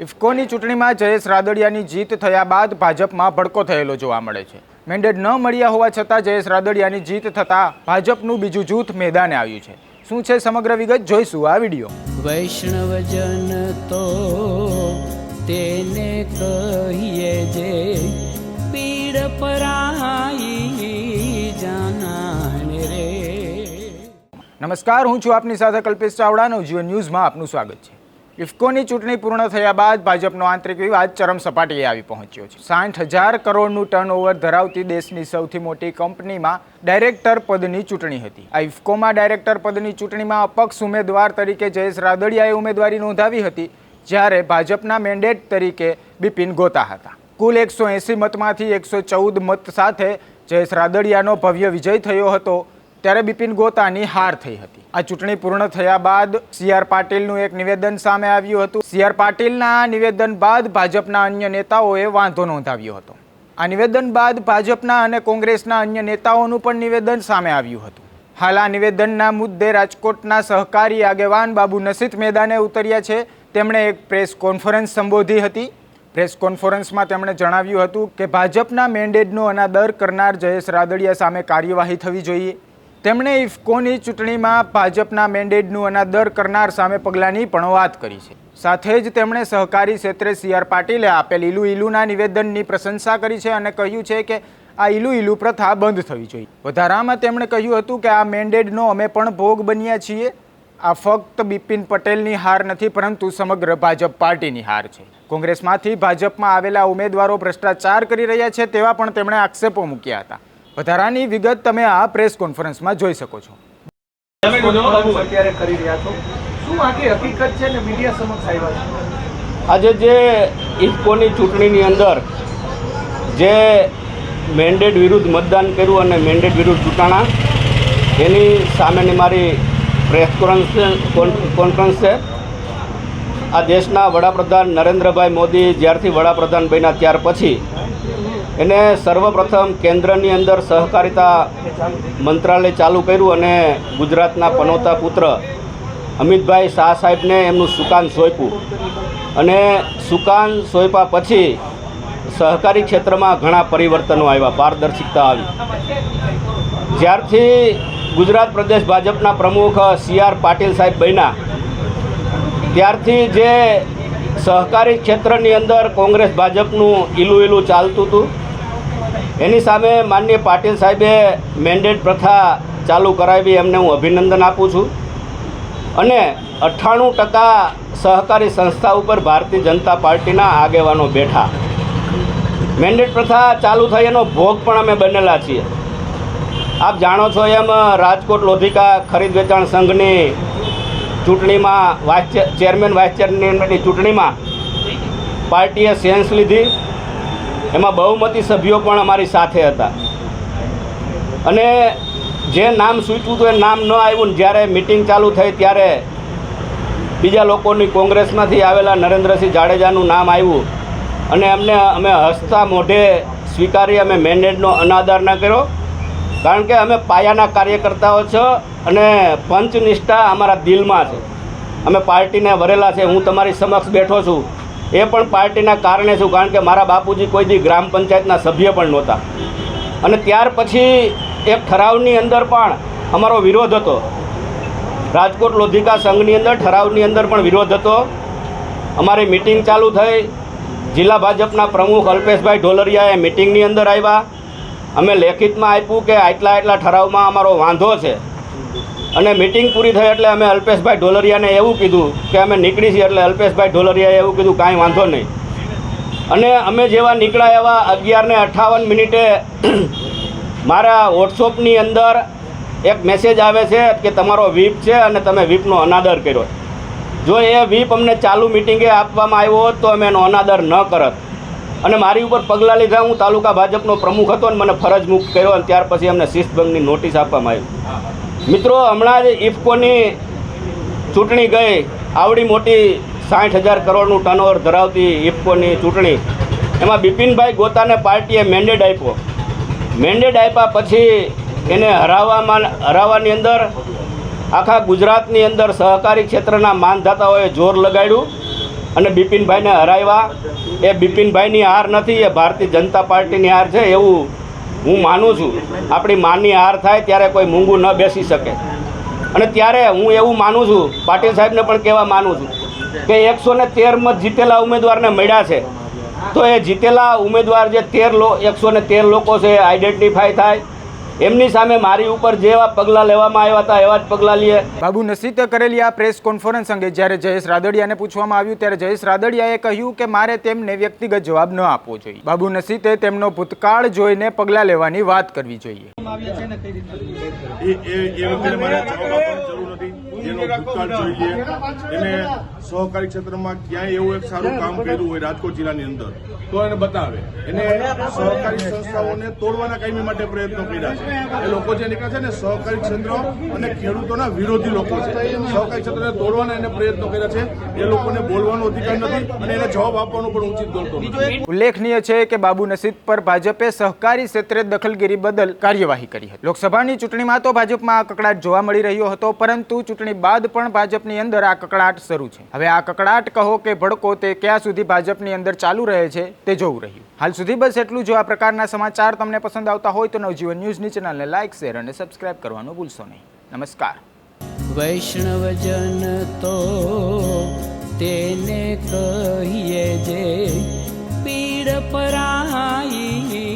ઇફકોની ચૂંટણીમાં જયેશ રાદડિયાની જીત થયા બાદ ભાજપમાં ભડકો થયેલો જોવા મળે છે. મેન્ડેટ ન મળ્યા હોવા છતાં જયેશ રાદડિયાની જીત થતાં ભાજપનું બીજું જૂથ મેદાને આવ્યું છે. શું છે સમગ્ર વિગત? જોઈશું આ વીડિયો. વૈષ્ણવજન તો તેને કહીએ જે પીડ પરાઈ જાનાને રે. નમસ્કાર હું છું આપની સાથે કલ્પેશ ચાવડા નવજીવન ન્યૂઝમાં આપનું સ્વાગત છે. ઇફકોની ચૂંટણી પૂર્ણ થયા બાદ ભાજપનો આંતરિક વિવાદ ચરમ સપાટીએ આવી પહોંચ્યો છે. સાઠ હજાર કરોડનું ટર્નઓવર ધરાવતી દેશની સૌથી મોટી કંપનીમાં ડાયરેક્ટર પદની ચૂંટણી હતી. આ ઇફકોમાં ડાયરેક્ટર પદની ચૂંટણીમાં અપક્ષ ઉમેદવાર તરીકે જયેશ રાદડિયાએ ઉમેદવારી નોંધાવી હતી, જ્યારે ભાજપના મેન્ડેટ તરીકે બિપિન ગોતા હતા. કુલ એકસો એંસી મતમાંથી એકસો ચૌદ મત સાથે જયેશ રાદડિયાનો ભવ્ય વિજય થયો હતો. ત્યારે બિપિન ગોતાની હાર થઈ હતી. આ ચૂંટણી પૂર્ણ થયા બાદ સી આર પાટીલનું એક નિવેદન સામે આવ્યું હતું. સી આર પાટીલના નિવેદન બાદ ભાજપના અન્ય નેતાઓએ વાંધો નોંધાવ્યો હતો. આ નિવેદન બાદ ભાજપના અને કોંગ્રેસના અન્ય નેતાઓનું પણ નિવેદન સામે આવ્યું હતું. હાલ આ નિવેદનના મુદ્દે રાજકોટના સહકારી આગેવાન બાબુ નસીત મેદાને ઉતર્યા છે. તેમણે એક પ્રેસ કોન્ફરન્સ સંબોધી હતી. પ્રેસ કોન્ફરન્સમાં તેમણે જણાવ્યું હતું કે ભાજપના મેન્ડેટનો અનાદર કરનાર જયેશ રાદડિયા સામે કાર્યવાહી થવી જોઈએ. તેમણે ઇફકોની ચૂંટણીમાં ભાજપના મેન્ડેટનું અનાદર કરનાર સામે પગલાંની પણ વાત કરી છે. સાથે જ તેમણે સહકારી ક્ષેત્રે સી આર પાટીલે આપેલ ઇલુ ઇલુના નિવેદનની પ્રશંસા કરી છે અને કહ્યું છે કે આ ઇલુ ઇલુ પ્રથા બંધ થવી જોઈએ. વધારામાં તેમણે કહ્યું હતું કે આ મેન્ડેટનો અમે પણ ભોગ બન્યા છીએ. આ ફક્ત બિપિન પટેલની હાર નથી, પરંતુ સમગ્ર ભાજપ પાર્ટીની હાર છે. કોંગ્રેસમાંથી ભાજપમાં આવેલા ઉમેદવારો ભ્રષ્ટાચાર કરી રહ્યા છે તેવા પણ તેમણે આક્ષેપો મૂક્યા હતા. વધારાની વિગત તમે આ પ્રેસ કોન્ફરન્સમાં જોઈ શકો છો. અત્યારે કરી રહ્યા છો. શું આખી હકીકત છે ને મીડિયા સમક્ષ આવ્યા આજે જે ઇફકોની ચૂંટણીની અંદર જે મેન્ડેટ વિરુદ્ધ મતદાન કર્યું અને મેન્ડેટ વિરુદ્ધ ચૂંટાણા એની સામેની મારી પ્રેસ કોન્ફરન્સ કોન્ફરન્સ છે. આ દેશના વડાપ્રધાન નરેન્દ્રભાઈ મોદી જ્યારથી વડાપ્રધાન બન્યા ત્યાર પછી એને સર્વપ્રથમ કેન્દ્રની અંદર સહકારિતા મંત્રાલય ચાલુ કર્યું અને ગુજરાતના પનોતા પુત્ર અમિતભાઈ શાહ સાહેબને એમનું સુકાન સોંપ્યું. અને સુકાન સોંપ્યા પછી સહકારી ક્ષેત્રમાં ઘણા પરિવર્તનો આવ્યા, પારદર્શિકતા આવી. જ્યારથી ગુજરાત પ્રદેશ ભાજપના પ્રમુખ સી આર પાટીલ સાહેબ બન્યા, ત્યારથી જે સહકારી ક્ષેત્રની અંદર કોંગ્રેસ ભાજપનું ઈલું ઈલું ચાલતું હતું એની સામે માનનીય પાટીલ સાહેબે મેન્ડેટ પ્રથા ચાલુ કરાવી, એમને હું અભિનંદન આપું છું. અને અઠ્ઠાણું ટકા સહકારી સંસ્થા ઉપર ભારતીય જનતા પાર્ટીના આગેવાનો બેઠા. મેન્ડેટ પ્રથા ચાલુ થઈ, એનો ભોગ પણ અમે બનેલા છીએ. આપ જાણો છો એમ, રાજકોટ લોધિકા ખરીદ વેચાણ સંઘની ચૂંટણીમાં વાઇસ ચેરમેન, વાઇસ ચેરમેનની ચૂંટણીમાં પાર્ટીએ સેન્સ લીધી. એમાં બહુમતી સભ્યો પણ અમારી સાથે હતા. અને જે નામ સૂચવું હતું એ નામ ન આવ્યું ને જ્યારે મિટિંગ ચાલુ થઈ ત્યારે બીજા લોકોની કોંગ્રેસમાંથી આવેલા નરેન્દ્રસિંહ જાડેજાનું નામ આવ્યું અને અમને અમે હસતા મોઢે સ્વીકારી અમે મેનેજનો અનાદર ન કર્યો. કારણ કે અમે પાયાના કાર્યકર્તાઓ છો અને પંચનિષ્ઠા અમારા દિલમાં છે. અમે પાર્ટીને વરેલા છે, હું તમારી સમક્ષ બેઠો છું. એ પણ પાર્ટીના કારણે છું કારણ કે મારા બાપુજી કોઈ દી ગ્રામ પંચાયતના સભ્ય પણ નહોતા. અને ત્યાર પછી એક ઠરાવની અંદર પણ અમારો વિરોધ હતો. રાજકોટ લોધિકા સંઘની અંદર ઠરાવની અંદર પણ વિરોધ હતો. અમારી મિટિંગ ચાલુ થઈ. જિલ્લા ભાજપના પ્રમુખ અલ્પેશભાઈ ઢોલરિયાએ મિટિંગની અંદર આવ્યા. અમે લેખિતમાં આપ્યું કે આટલા આટલા ઠરાવમાં અમારો વાંધો છે. અને મિટિંગ પૂરી થઈ એટલે અમે અલ્પેશભાઈ ઢોલરિયાને એવું કીધું કે અમે નીકળી છીએ એટલે અલ્પેશભાઈ ઢોલરિયાએ એવું કીધું, કાંઈ વાંધો નહીં. અને અમે જેવા નીકળ્યા એવા અગિયારને અઠ્ઠાવન મિનિટે મારા વોટ્સઅપની અંદર એક મેસેજ આવે છે કે તમારો વીપ છે અને તમે વીપનો અનાદર કર્યો જો એ વીપ અમને ચાલુ મિટિંગે આપવામાં આવ્યો હોત તો અમે એનો અનાદર ન કરત. અને મારી ઉપર પગલાં લીધા, હું તાલુકા ભાજપનો પ્રમુખ હતો અને મને ફરજ મુક્ત કર્યો અને ત્યાર પછી અમને શિસ્તભંગની નોટિસ આપવામાં આવી. મિત્રો, હમણાં જ ઇફકોની ચૂંટણી ગઈ. આવડી મોટી સાઠ હજાર કરોડનું ટર્નઓવર ધરાવતી ઇફકોની ચૂંટણી. એમાં બિપિનભાઈ ગોતાને પાર્ટીએ મેન્ડેટ આપ્યો. મેન્ડેટ આપ્યા પછી એને હરાવવામાં, હરાવવાની અંદર આખા ગુજરાતની અંદર સહકારી ક્ષેત્રના માનધાતાઓએ જોર લગાડ્યું અને બિપિનભાઈને હરાવ્યા. એ બિપિનભાઈની હાર નથી, એ ભારતીય જનતા પાર્ટીની હાર છે એવું હું માનું છું, આપણી માનની હાર થાય ત્યારે કોઈ મૂંગું ન બેસી શકે. અને ત્યારે હું એવું માનું છું, પાટીલ સાહેબને પણ કહેવા માનું છું, કે એકસો ને તેર જીતેલા ઉમેદવારને મળ્યા છે, તો એ જીતેલા ઉમેદવાર જે તેર લો, એકસો ને તેર લોકો છે આઈડેન્ટિફાય થાય એમની સામે મારી ઉપર જેવા પગલાં લેવામાં આવ્યા હતા એવા જ પગલાં લઈએ બાબુ નસીતે કરેલી આ પ્રેસ કોન્ફરન્સ અંગે જ્યારે જયેશ રાદડિયાને પૂછવામાં આવ્યું ત્યારે જયેશ રાદડિયાએ કહ્યું કે મારે તેમને વ્યક્તિગત જવાબ ન આપવો જોઈએ. બાબુ નસીતે તેમનો ભૂતકાળ જોઈને પગલાં લેવાની વાત કરવી જોઈએ. એનો ભૂતકાળ જોઈ લઈએ એને સહકારી ક્ષેત્રમાં ક્યાંય એવું એક સારું કામ કર્યું હોય રાજકોટ જિલ્લાની અંદર તો એને બતાવે. એને સહકારી સંસ્થાઓને તોડવાના કાયમી માટે પ્રયત્નો કર્યા છે. એ લોકો જે નીકળે છે ને સહકારી ક્ષેત્ર અને ખેડૂતોના વિરોધી લોકો છે. સહકારી ક્ષેત્રને તોડવાના એને પ્રયત્નો કર્યા છે. એ લોકોને બોલવાનો અધિકાર નથી અને એને જવાબ આપવાનો પણ ઉચિત ગણતો ઉલ્લેખનીય છે કે બાબુ નસીદ પર ભાજપે સહકારી ક્ષેત્રે દખલગીરી બદલ કાર્યવાહી કરી હતી. લોકસભાની ચૂંટણીમાં તો ભાજપમાં આ કકડાટ જોવા મળી રહ્યો હતો પરંતુ ચૂંટણી બાદ પણ ભાજપની અંદર આ કકડાટ શરૂ છે. હવે આ કકડાટ કહો કે ભડકો તે ક્યાં સુધી ભાજપની અંદર ચાલુ રહે છે તે જોવું રહ્યું. હાલ સુધી બસ એટલું જો. આ પ્રકારના સમાચાર તમને પસંદ આવતા હોય તો નવજીવન ન્યૂઝની ચેનલને લાઇક શેર અને સબસ્ક્રાઇબ કરવાનું ભૂલશો નહીં. નમસ્કાર. વૈષ્ણવજન તો તેને કહીએ જે પીડ પરાઈ